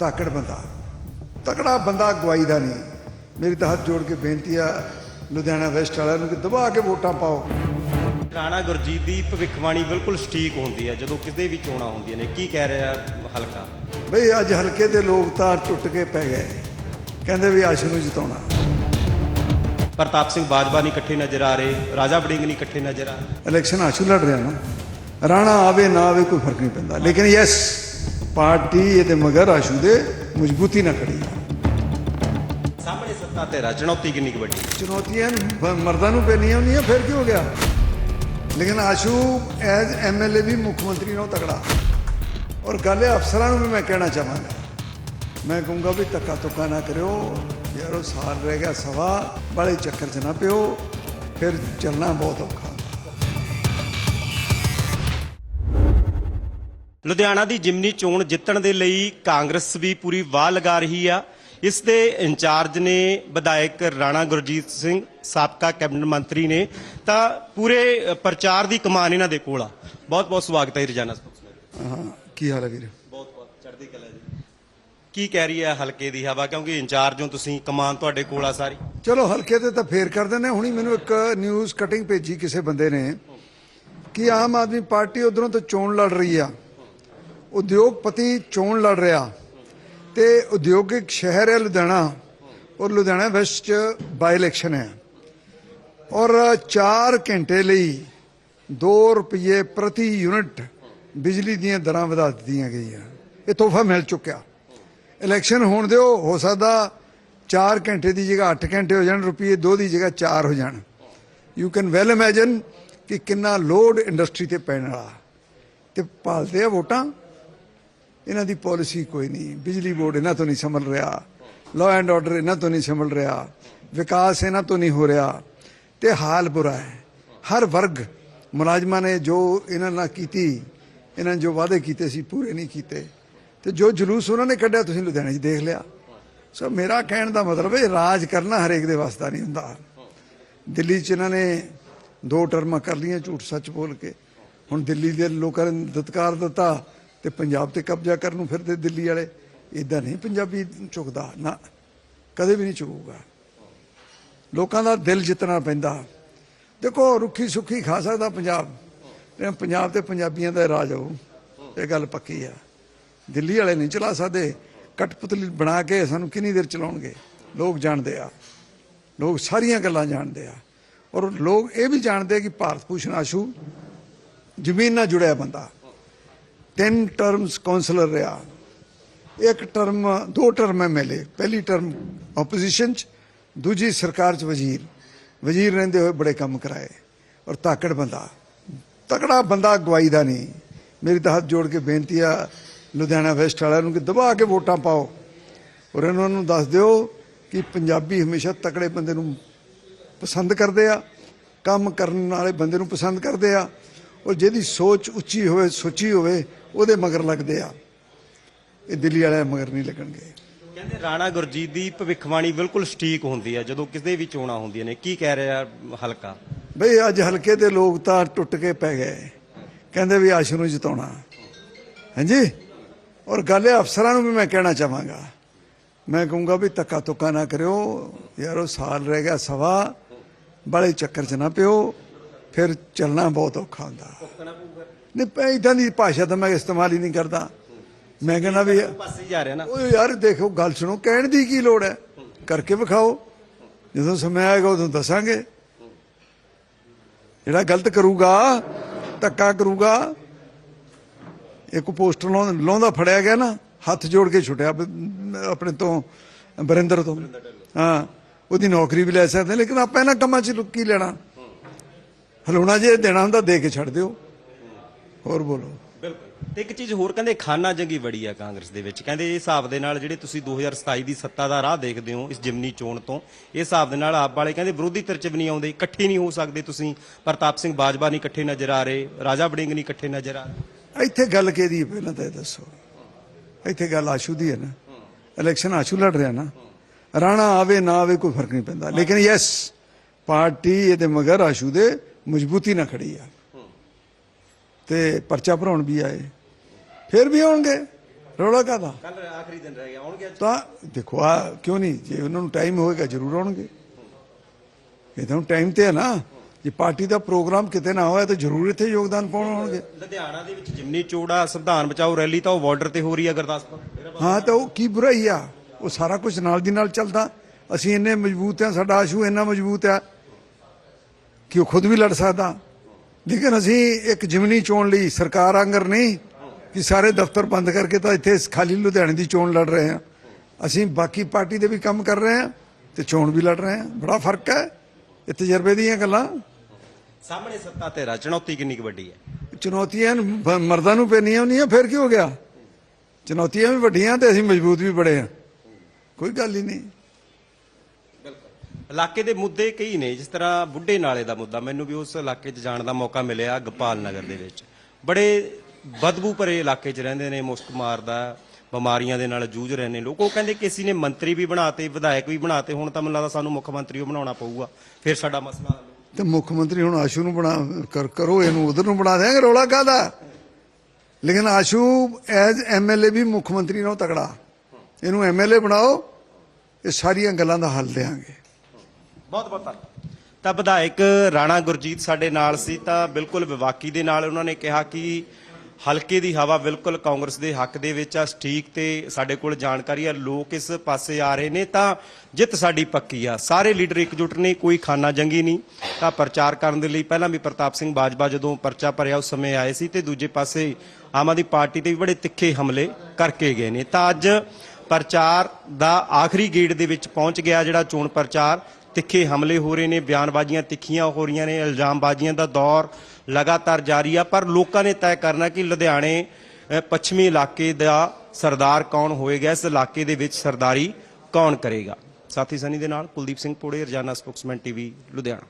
ਤਾਕੜ ਬੰਦਾ। ਤਕੜਾ ਬੰਦਾ ਅਗਵਾਈ ਦਾ ਨਹੀਂ। ਮੇਰੀ ਤਾਂ ਹੱਥ ਜੋੜ ਕੇ ਬੇਨਤੀ ਆ ਲੁਧਿਆਣਾ ਵੈਸਟ ਵਾਲਿਆਂ ਨੂੰ ਕਿ ਦਬਾ ਕੇ ਵੋਟਾਂ ਪਾਓ। ਰਾਣਾ ਗੁਰਜੀਤ ਦੀ ਭਵਿੱਖਬਾਣੀ ਬਿਲਕੁਲ ਸਟੀਕ ਹੁੰਦੀ ਹੈ ਜਦੋਂ ਕਿਸੇ ਵੀ ਚੋਣਾਂ ਹੁੰਦੀਆਂ ਨੇ। ਕੀ ਕਹਿ ਰਿਹਾ ਹਲਕਾ? ਬਈ ਅੱਜ ਹਲਕੇ ਦੇ ਲੋਕ ਤਾਂ ਟੁੱਟ ਕੇ ਪੈ ਗਏ। ਕਹਿੰਦੇ ਵੀ ਆਸ਼ੂ ਨੂੰ ਜਿਤਾਉਣਾ। ਪ੍ਰਤਾਪ ਸਿੰਘ ਬਾਜਵਾ ਨਹੀਂ ਇਕੱਠੇ ਨਜ਼ਰ ਆ ਰਹੇ ਰਾਜਾ ਵੜਿੰਗ ਨਹੀਂ ਇਕੱਠੇ ਨਜ਼ਰ ਆ ਇਲੈਕਸ਼ਨ ਆਸ਼ੂ ਲੜ ਰਿਹਾ ਨਾ। ਰਾਣਾ ਆਵੇ ਨਾ ਆਵੇ ਕੋਈ ਫ਼ਰਕ ਨਹੀਂ ਪੈਂਦਾ। ਲੇਕਿਨ ਯੈਸ ਪਾਰਟੀ ਇਹਦੇ ਮਗਰ ਆਸ਼ੂ ਦੇ ਮਜ਼ਬੂਤੀ ਨਾਲ ਖੜੀ ਹੈ। ਸਾਹਮਣੇ ਸੱਤਾ ਤੇਰਾ ਚੁਣੌਤੀ ਕਿੰਨੀ ਕੁ ਵੱਡੀ? ਚੁਣੌਤੀਆਂ ਬ- ਮਰਦਾਂ ਨੂੰ ਪੈਣੀਆਂ ਹੁੰਦੀਆਂ ਫਿਰ ਕੀ ਹੋ ਗਿਆ? ਲੇਕਿਨ ਆਸ਼ੂ ਐਜ਼ ਐਮਐਲਏ ਵੀ ਮੁੱਖ ਮੰਤਰੀ ਨਾਲੋਂ ਤਗੜਾ ਔਰ ਗੱਲ ਇਹ ਅਫਸਰਾਂ ਨੂੰ ਵੀ ਮੈਂ ਕਹਿਣਾ ਚਾਹਾਂਗਾ। ਮੈਂ ਕਹੂੰਗਾ ਵੀ ਧੱਕਾ ਤੁੱਕਾ ਨਾ ਕਰਿਓ। ਯਾਰੋ ਸਾਲ ਰਹਿ ਗਿਆ ਸਵਾ ਬੜੇ ਚੱਕਰ 'ਚ ਨਾ ਪਿਓ। ਫਿਰ ਚੱਲਣਾ ਬਹੁਤ ਔਖਾ। ਲੁਧਿਆਣਾ ਦੀ ਜਿਮਨੀ ਚੋਣ ਜਿੱਤਣ ਦੇ ਲਈ ਕਾਂਗਰਸ ਵੀ ਪੂਰੀ ਵਾਹ ਲਗਾ ਰਹੀ ਆ। ਇਸ ਦੇ ਇੰਚਾਰਜ ਨੇ ਵਿਧਾਇਕ ਰਾਣਾ ਗੁਰਜੀਤ ਸਿੰਘ ਸਾਬਕਾ ਕੈਬਨਿਟ ਮੰਤਰੀ ਨੇ ਤਾਂ ਪੂਰੇ ਪ੍ਰਚਾਰ ਦੀ ਕਮਾਨ ਇਹਨਾਂ ਦੇ ਕੋਲ ਆ। ਬਹੁਤ ਬਹੁਤ ਸਵਾਗਤ ਹੈ ਰਜਾਨਾ ਸਪੋਕਸਮੈਨ ਹਾਂ ਕੀ ਹਾਲ ਹੈ ਵੀਰ? ਬਹੁਤ ਬਹੁਤ ਚੜ੍ਹਦੀ ਕਲਾ ਜੀ। ਕੀ ਕਹਿ ਰਹੀ ਹੈ ਹਲਕੇ ਦੀ ਹਵਾ? ਕਿਉਂਕਿ ਇੰਚਾਰਜ ਹੋ ਤੁਸੀਂ ਕਮਾਨ ਤੁਹਾਡੇ ਕੋਲ ਆ ਸਾਰੀ। ਚਲੋ ਹਲਕੇ ਤੇ ਤਾਂ ਫੇਰ ਕਰ ਦਿੰਦੇ। ਹੁਣੀ ਮੈਨੂੰ ਇੱਕ ਨਿਊਜ਼ ਕਟਿੰਗ ਭੇਜੀ ਕਿਸੇ ਬੰਦੇ ਨੇ ਕਿ ਆਮ ਆਦਮੀ ਪਾਰਟੀ ਉਧਰੋਂ ਤੋਂ ਚੋਣ ਲੜ ਰਹੀ ਆ। ਉਦਯੋਗਪਤੀ ਚੋਣ ਲੜ ਰਿਹਾ। ਤੇ ਉਦਯੋਗਿਕ ਸ਼ਹਿਰ ਹੈ ਲੁਧਿਆਣਾ। ਔਰ ਲੁਧਿਆਣਾ ਵੈਸਟ ਚ ਬਾਈ ਇਲੈਕਸ਼ਨ ਹੈ। ਔਰ 4 ਘੰਟੇ ਲਈ 2 ਰੁਪਏ ਪ੍ਰਤੀ ਯੂਨਿਟ ਬਿਜਲੀ ਦੀਆਂ ਦਰਾਂ ਵਧਾ ਦਿੱਤੀਆਂ ਗਈਆਂ। ਇਹ ਤੋਹਫਾ ਮਿਲ ਚੁੱਕਿਆ। ਇਲੈਕਸ਼ਨ ਹੋਣ ਦਿਓ, ਹੋ ਸਕਦਾ 4 ਘੰਟੇ ਦੀ ਜਗ੍ਹਾ 8 ਘੰਟੇ ਹੋ ਜਾਣ, ਰੁਪਏ 2 ਦੀ ਜਗ੍ਹਾ 4 ਹੋ ਜਾਣ। ਯੂ ਕੈਨ ਵੈਲ ਇਮੇਜਿਨ ਕਿ ਕਿੰਨਾ ਲੋਡ ਇੰਡਸਟਰੀ ਤੇ ਪੈਣ ਵਾਲਾ। ਤੇ ਭਾਲਦੇ ਆ ਵੋਟਾਂ। ਇਹਨਾਂ ਦੀ ਪਾਲਿਸੀ ਕੋਈ ਨਹੀਂ, ਬਿਜਲੀ ਬੋਰਡ ਇਹਨਾਂ ਤੋਂ ਨਹੀਂ ਸੰਭਲ ਰਿਹਾ ਲਾਅ ਐਂਡ ਆਰਡਰ ਇਹਨਾਂ ਤੋਂ ਨਹੀਂ ਸੰਭਲ ਰਿਹਾ, ਵਿਕਾਸ ਇਹਨਾਂ ਤੋਂ ਨਹੀਂ ਹੋ ਰਿਹਾ, ਤੇ ਹਾਲ ਬੁਰਾ ਹੈ। ਹਰ ਵਰਗ ਮੁਲਾਜ਼ਮਾਂ ਨੇ ਜੋ ਇਹਨਾਂ ਨਾਲ ਕੀਤੀ, ਇਹਨਾਂ ਨੇ ਜੋ ਵਾਅਦੇ ਕੀਤੇ ਸੀ, ਪੂਰੇ ਨਹੀਂ ਕੀਤੇ। ਤੇ ਜੋ ਜਲੂਸ ਉਹਨਾਂ ਨੇ ਕੱਢਿਆ, ਤੁਸੀਂ ਲੁਧਿਆਣੇ 'ਚ ਦੇਖ ਲਿਆ। ਸੋ ਮੇਰਾ ਕਹਿਣ ਦਾ ਮਤਲਬ ਹੈ, ਰਾਜ ਕਰਨਾ ਹਰੇਕ ਦੇ ਵਾਸਤਾ ਨਹੀਂ ਹੁੰਦਾ। ਦਿੱਲੀ 'ਚ ਇਹਨਾਂ ਨੇ ਦੋ ਟਰਮਾਂ ਕਰ ਲਈਆਂ, ਝੂਠ ਸੱਚ ਬੋਲ ਕੇ। ਹੁਣ ਦਿੱਲੀ ਦੇ ਲੋਕਾਂ ਨੇ ਦਤਕਾਰ ਦਿੱਤਾ ਤੇ ਪੰਜਾਬ ਤੇ ਕਬਜ਼ਾ ਕਰਨ ਨੂੰ ਫਿਰਦੇ ਦਿੱਲੀ ਵਾਲੇ ਇਦਾਂ ਨਹੀਂ ਪੰਜਾਬੀ ਝੁਕਦਾ, ਨਾ, ਕਦੇ ਵੀ ਨਹੀਂ ਝੁਕੂਗਾ। ਲੋਕਾਂ ਦਾ ਦਿਲ ਜਿੱਤਣਾ ਪੈਂਦਾ। ਦੇਖੋ, ਰੁੱਖੀ ਸੁੱਖੀ ਖਾ ਸਕਦਾ ਪੰਜਾਬ, ਤੇ ਪੰਜਾਬ ਤੇ ਪੰਜਾਬੀਆਂ ਦਾ ਰਾਜ ਹੋਊ ਇਹ ਗੱਲ ਪੱਕੀ ਆ। ਦਿੱਲੀ ਵਾਲੇ ਨਹੀਂ ਚਲਾ ਸਕਦੇ, ਕਟਪੁਤਲੀ ਬਣਾ ਕੇ ਸਾਨੂੰ ਕਿੰਨੀ ਦੇਰ ਚਲਾਉਣਗੇ? ਲੋਕ ਜਾਣਦੇ ਆ। ਲੋਕ ਸਾਰੀਆਂ ਗੱਲਾਂ ਜਾਣਦੇ ਆ। ਔਰ ਲੋਕ ਇਹ ਵੀ ਜਾਣਦੇ ਕਿ ਭਾਰਤ ਭੂਸ਼ਣ ਆਸ਼ੂ ਜ਼ਮੀਨ ਨਾਲ ਜੁੜਿਆ ਬੰਦਾ। ਤਿੰਨ ਟਰਮਸ ਕਾਉਂਸਲਰ ਰਿਹਾ। ਇੱਕ ਟਰਮ ਦੋ ਟਰਮ ਐਮਐਲਏ ਪਹਿਲੀ ਟਰਮ ਆਪੋਜੀਸ਼ਨ ਚ, ਦੂਜੀ ਸਰਕਾਰ ਚ ਵਜ਼ੀਰ। ਵਜ਼ੀਰ ਰਹਿੰਦੇ ਹੋਏ ਬੜੇ ਕੰਮ ਕਰਾਏ। ਔਰ ਤਾਕੜ ਬੰਦਾ। ਤਕੜਾ ਬੰਦਾ ਅਗਵਾਈ ਦਾ ਨਹੀਂ। ਮੇਰੀ ਤਾਂ ਹੱਥ ਜੋੜ ਕੇ ਬੇਨਤੀ ਆ ਲੁਧਿਆਣਾ ਵੈਸਟ ਵਾਲਿਆਂ ਨੂੰ ਕਿ ਦਬਾ ਕੇ ਵੋਟਾਂ ਪਾਓ। ਔਰ ਇਹਨਾਂ ਨੂੰ ਦੱਸ ਦਿਓ ਕਿ ਪੰਜਾਬੀ ਹਮੇਸ਼ਾ ਤਕੜੇ ਬੰਦੇ ਨੂੰ ਪਸੰਦ ਕਰਦੇ ਆ। ਕੰਮ ਕਰਨ ਵਾਲੇ ਬੰਦੇ ਨੂੰ ਪਸੰਦ ਕਰਦੇ ਆ। ਔਰ ਜਿਹਦੀ ਸੋਚ ਉੱਚੀ ਹੋਵੇ, ਸੋਚੀ ਹੋਵੇ ਉਹਦੇ ਮਗਰ ਲੱਗਦੇ ਆ। ਇਹ ਦਿੱਲੀ ਵਾਲਿਆਂ ਮਗਰ ਨਹੀਂ ਲੱਗਣਗੇ। ਕਹਿੰਦੇ ਰਾਣਾ ਗੁਰਜੀਤ ਦੀ ਭਵਿੱਖਬਾਣੀ ਬਿਲਕੁਲ ਸਟੀਕ ਹੁੰਦੀ ਹੈ ਜਦੋਂ ਕਿਸੇ ਵੀ ਚੋਣਾਂ ਹੁੰਦੀਆਂ ਨੇ। ਕੀ ਕਹਿ ਰਿਹਾ ਹਲਕਾ? ਬਈ ਅੱਜ ਹਲਕੇ ਦੇ ਲੋਕ ਤਾਂ ਟੁੱਟ ਕੇ ਪੈ ਗਏ। ਕਹਿੰਦੇ ਵੀ ਆਸ਼ੂ ਨੂੰ ਜਿਤਾਉਣਾ। ਹਾਂਜੀ? ਔਰ ਗੱਲ ਇਹ ਅਫਸਰਾਂ ਨੂੰ ਵੀ ਮੈਂ ਕਹਿਣਾ ਚਾਹਾਂਗਾ। ਮੈਂ ਕਹੂੰਗਾ ਵੀ ਧੱਕਾ ਤੁੱਕਾ ਨਾ ਕਰਿਓ। ਯਾਰੋ ਸਾਲ ਰਹਿ ਗਿਆ ਸਵਾ ਬੜੇ ਚੱਕਰ 'ਚ ਨਾ ਪਿਓ। ਫਿਰ ਚੱਲਣਾ ਬਹੁਤ ਔਖਾ ਹੁੰਦਾ। ਨਹੀਂ ਇਦਾਂ ਦੀ ਭਾਸ਼ਾ ਤਾਂ ਮੈਂ ਇਸਤੇਮਾਲ ਹੀ ਨਹੀਂ ਕਰਦਾ। ਮੈਂ ਕਹਿੰਦਾ ਵੀ ਪਾਸੇ ਜਾ ਰਿਹਾ ਨਾ। ਉਹ ਯਾਰ ਦੇਖੋ ਗੱਲ ਸੁਣੋ ਕਹਿਣ ਦੀ ਕੀ ਲੋੜ ਹੈ? ਕਰਕੇ ਵਿਖਾਓ। ਜਦੋਂ ਸਮਾਂ ਆਏਗਾ ਉਦੋਂ ਦੱਸਾਂਗੇ। ਜਿਹੜਾ ਗਲਤ ਕਰੂਗਾ ਧੱਕਾ ਕਰੂਗਾ ਇੱਕ ਪੋਸਟਰ ਲਾਉਂ- ਲਾਉਂਦਾ ਫੜਿਆ ਗਿਆ ਨਾ ਹੱਥ ਜੋੜ ਕੇ ਛੁੱਟਿਆ ਆਪਣੇ ਤੋਂ ਬਰਿੰਦਰ ਤੋਂ। ਹਾਂ ਉਹਦੀ ਨੌਕਰੀ ਵੀ ਲੈ ਸਕਦੇ ਲੇਕਿਨ ਆਪਾਂ ਇਹਨਾਂ ਕੰਮਾਂ 'ਚ ਲੁੱਕੀ ਲੈਣਾ? ਹਲੂਣਾ ਜੇ ਦੇਣਾ ਹੁੰਦਾ ਦੇ ਕੇ ਛੱਡ ਦਿਓ। ਹੋਰ ਬੋਲੋ। ਬਿਲਕੁਲ। ਤੇ ਇੱਕ ਚੀਜ਼ ਹੋਰ ਕਹਿੰਦੇ ਖਾਨਾ ਜੰਗੀ ਬੜੀ ਆ ਕਾਂਗਰਸ ਦੇ ਵਿੱਚ। ਕਹਿੰਦੇ ਇਹ ਹਿਸਾਬ ਦੇ ਨਾਲ ਜਿਹੜੇ ਤੁਸੀਂ 2027 ਦੀ ਸੱਤਾ ਦਾ ਰਾਹ ਦੇਖਦੇ ਹੋ ਇਸ ਜਿਮਨੀ ਚੋਣ ਤੋਂ ਇਹ ਹਿਸਾਬ ਦੇ ਨਾਲ ਆਪ ਵਾਲੇ ਕਹਿੰਦੇ ਵਿਰੋਧੀ ਧਿਰ ਚ ਵੀ ਨਹੀਂ ਆਉਂਦੇ ਇਕੱਠੇ ਨਹੀਂ ਹੋ ਸਕਦੇ ਤੁਸੀਂ। ਪ੍ਰਤਾਪ ਸਿੰਘ ਬਾਜਵਾ ਨਹੀਂ ਇਕੱਠੇ ਨਜ਼ਰ ਆ ਰਹੇ ਰਾਜਾ ਵੜਿੰਗ ਨਹੀਂ ਇਕੱਠੇ ਨਜ਼ਰ ਆ ਰਹੇ। ਇੱਥੇ ਗੱਲ ਕਿਹਦੀ ਹੈ ਪਹਿਲਾਂ ਤਾਂ ਇਹ ਦੱਸੋ। ਇੱਥੇ ਗੱਲ ਆਸ਼ੂ ਦੀ ਹੈ ਨਾ। ਇਲੈਕਸ਼ਨ ਆਸ਼ੂ ਲੜ ਰਿਹਾ ਨਾ। ਰਾਣਾ ਆਵੇ ਨਾ ਆਵੇ ਕੋਈ ਫ਼ਰਕ ਨਹੀਂ ਪੈਂਦਾ। ਲੇਕਿਨ ਯੈਸ ਪਾਰਟੀ ਇਹਦੇ ਮਗਰ ਆਸ਼ੂ ਦੇ ਮਜ਼ਬੂਤੀ ਨਾਲ ਖੜੀ ਆ। ਤੇ ਪਰਚਾ ਭਰਾਉਣ ਵੀ ਆਏ। ਫਿਰ ਵੀ ਆਉਣਗੇ। ਰੌਲਾ ਕਾਦਾ ਕੱਲ ਆਖਰੀ ਦਿਨ ਰਹਿ ਗਿਆ। ਆਉਣਗੇ ਅੱਜ? ਤਾਂ ਦੇਖੋ ਆ ਕਿਉਂ ਨਹੀਂ? ਜੇ ਉਹਨਾਂ ਨੂੰ ਟਾਈਮ ਹੋਏਗਾ ਜ਼ਰੂਰ ਆਉਣਗੇ। ਇਹ ਤਾਂ ਟਾਈਮ ਤੇ ਹੈ ਨਾ। ਜੇ ਪਾਰਟੀ ਦਾ ਪ੍ਰੋਗਰਾਮ ਕਿਤੇ ਨਾ ਹੋਇਆ ਤਾਂ ਜ਼ਰੂਰ ਇੱਥੇ ਯੋਗਦਾਨ ਪਾਉਣ ਆਉਣਗੇ। ਲੁਧਿਆਣਾ ਦੇ ਵਿੱਚ ਜਿਮਨੀ ਚੋੜਾ ਸੰਵਿਧਾਨ ਬਚਾਓ ਰੈਲੀ ਤਾਂ ਉਹ ਬਾਰਡਰ ਤੇ ਹੋ ਰਹੀ ਹੈ ਗੁਰਦਾਸਪੁਰ। ਹਾਂ ਤਾਂ ਉਹ ਕੀ ਬੁਰਾਈ ਆ? ਉਹ ਸਾਰਾ ਕੁਝ ਨਾਲ ਦੀ ਨਾਲ ਚੱਲਦਾ। ਅਸੀਂ ਇੰਨੇ ਮਜ਼ਬੂਤ ਆ ਸਾਡਾ ਆਸ਼ੂ ਇੰਨਾ ਮਜ਼ਬੂਤ ਆ ਕਿ ਉਹ ਖੁਦ ਵੀ ਲੜ ਸਕਦਾ। ਲੇਕਿਨ ਅਸੀਂ ਇੱਕ ਜਿਮਨੀ ਚੋਣ ਲਈ ਸਰਕਾਰ ਆਂਗਰ ਨਹੀਂ ਕਿ ਸਾਰੇ ਦਫ਼ਤਰ ਬੰਦ ਕਰਕੇ ਤਾਂ ਇੱਥੇ ਖਾਲੀ ਲੁਧਿਆਣੇ ਦੀ ਚੋਣ ਲੜ ਰਹੇ ਹਾਂ। ਅਸੀਂ ਬਾਕੀ ਪਾਰਟੀ ਦੇ ਵੀ ਕੰਮ ਕਰ ਰਹੇ ਹਾਂ ਤੇ ਚੋਣ ਵੀ ਲੜ ਰਹੇ ਹਾਂ। ਬੜਾ ਫ਼ਰਕ ਹੈ ਇਹ ਤਜਰਬੇ ਦੀਆਂ ਗੱਲਾਂ। ਸਾਹਮਣੇ ਸੱਤਾ ਤੇਰਾ ਚੁਣੌਤੀ ਕਿੰਨੀ ਵੱਡੀ ਹੈ? ਚੁਣੌਤੀਆਂ ਮਰਦਾਂ ਨੂੰ ਪੈਣੀਆਂ ਹੁੰਦੀਆਂ ਫਿਰ ਕੀ ਹੋ ਗਿਆ? ਚੁਣੌਤੀਆਂ ਵੀ ਵੱਡੀਆਂ ਤੇ ਅਸੀਂ ਮਜ਼ਬੂਤ ਵੀ ਬੜੇ ਹਾਂ। ਕੋਈ ਗੱਲ ਹੀ ਨਹੀਂ। ਇਲਾਕੇ ਦੇ ਮੁੱਦੇ ਕਈ ਨੇ, ਜਿਸ ਤਰ੍ਹਾਂ ਬੁੱਢੇ ਨਾਲੇ ਦਾ ਮੁੱਦਾ। ਮੈਨੂੰ ਵੀ ਉਸ ਇਲਾਕੇ 'ਚ ਜਾਣ ਦਾ ਮੌਕਾ ਮਿਲਿਆ, ਗੋਪਾਲ ਨਗਰ ਦੇ ਵਿੱਚ। ਬੜੇ ਬਦਬੂ ਭਰੇ ਇਲਾਕੇ 'ਚ ਰਹਿੰਦੇ ਨੇ, ਮੁਸਕ ਮਾਰਦਾ ਬਿਮਾਰੀਆਂ ਦੇ ਨਾਲ ਜੂਝ ਰਹੇ ਨੇ ਲੋਕ। ਉਹ ਕਹਿੰਦੇ ਕਿ ਅਸੀਂ ਨੇ ਮੰਤਰੀ ਵੀ ਬਣਾਤੇ ਵਿਧਾਇਕ ਵੀ ਬਣਾਤੇ ਹੁਣ ਤਾਂ ਮੈਨੂੰ ਲੱਗਦਾ ਸਾਨੂੰ ਮੁੱਖ ਮੰਤਰੀ ਉਹ ਬਣਾਉਣਾ ਪਊਗਾ। ਫਿਰ ਸਾਡਾ ਮਸਲਾ ਤੇ ਮੁੱਖ ਮੰਤਰੀ ਹੁਣ ਆਸ਼ੂ ਨੂੰ ਬਣਾ, ਕਰ, ਕਰੋ, ਇਹਨੂੰ ਉਧਰ ਨੂੰ ਬਣਾ ਦੇਾਂਗੇ ਰੌਲਾ ਕਾਦਾ ਲੇਕਿਨ ਆਸ਼ੂ ਐਜ਼ ਐਮਐਲਏ ਵੀ ਮੁੱਖ ਮੰਤਰੀ ਨਾਲੋਂ ਤਕੜਾ। ਇਹਨੂੰ ਐਮਐਲਏ ਬਣਾਓ, ਇਹ ਸਾਰੀਆਂ ਗੱਲਾਂ ਦਾ ਹੱਲ ਦੇਾਂਗੇ ਬਹੁਤ ਬਹੁਤ ਧੰਨਵਾਦ। ਤਾਂ ਵਿਧਾਇਕ ਰਾਣਾ ਗੁਰਜੀਤ ਸਾਡੇ ਨਾਲ ਸੀ ਤਾਂ ਬਿਲਕੁਲ ਵਿਵਾਕੀ ਦੇ ਨਾਲ ਉਹਨਾਂ ਨੇ ਕਿਹਾ ਕਿ ਹਲਕੇ ਦੀ ਹਵਾ ਬਿਲਕੁਲ ਕਾਂਗਰਸ ਦੇ ਹੱਕ ਦੇ ਵਿੱਚ ਆ, ਸਟੀਕ ਤੇ ਸਾਡੇ ਕੋਲ ਜਾਣਕਾਰੀ ਆ, ਲੋਕ ਇਸ ਪਾਸੇ ਆ ਰਹੇ ਨੇ ਤਾਂ ਜਿੱਤ ਸਾਡੀ ਪੱਕੀ ਆ। ਸਾਰੇ ਲੀਡਰ ਇਕਜੁੱਟ ਨੇ, ਕੋਈ ਖਾਨਾ ਜੰਗੀ ਨਹੀਂ। ਤਾਂ ਪ੍ਰਚਾਰ ਕਰਨ ਦੇ ਲਈ ਪਹਿਲਾਂ ਵੀ ਪ੍ਰਤਾਪ ਸਿੰਘ ਬਾਜਵਾ ਜਦੋਂ ਪਰਚਾ ਭਰਿਆ ਉਸ ਸਮੇਂ ਆਏ ਸੀ ਤੇ ਦੂਜੇ ਪਾਸੇ ਆਮ ਆਦਮੀ ਪਾਰਟੀ ਤੇ ਵੀ ਬੜੇ ਤਿੱਖੇ ਹਮਲੇ ਕਰਕੇ ਗਏ ਨੇ। ਤਾਂ ਅੱਜ ਪ੍ਰਚਾਰ ਦਾ ਆਖਰੀ ਗੇੜ ਦੇ ਵਿੱਚ ਪਹੁੰਚ ਗਿਆ ਜਿਹੜਾ ਚੋਣ ਪ੍ਰਚਾਰ। ਤਿੱਖੇ ਹਮਲੇ ਹੋ ਰਹੇ ਨੇ, ਬਿਆਨਬਾਜ਼ੀਆਂ ਤਿੱਖੀਆਂ ਹੋ ਰਹੀਆਂ ਨੇ, ਇਲਜ਼ਾਮਬਾਜ਼ੀਆਂ ਦਾ ਦੌਰ ਲਗਾਤਾਰ ਜਾਰੀ ਆ, ਪਰ ਲੋਕਾਂ ਨੇ ਤੈਅ ਕਰਨਾ ਕਿ ਲੁਧਿਆਣੇ ਪੱਛਮੀ ਇਲਾਕੇ ਦਾ ਸਰਦਾਰ ਕੌਣ ਹੋਏਗਾ, ਇਸ ਇਲਾਕੇ ਦੇ ਵਿੱਚ ਸਰਦਾਰੀ ਕੌਣ ਕਰੇਗਾ? ਸਾਥੀ ਸਨੀ ਦੇ ਨਾਲ ਕੁਲਦੀਪ ਸਿੰਘ ਪੋੜੇ, ਰਜਾਨਾ ਸਪੋਕਸਮੈਨ ਟੀਵੀ, ਲੁਧਿਆਣਾ।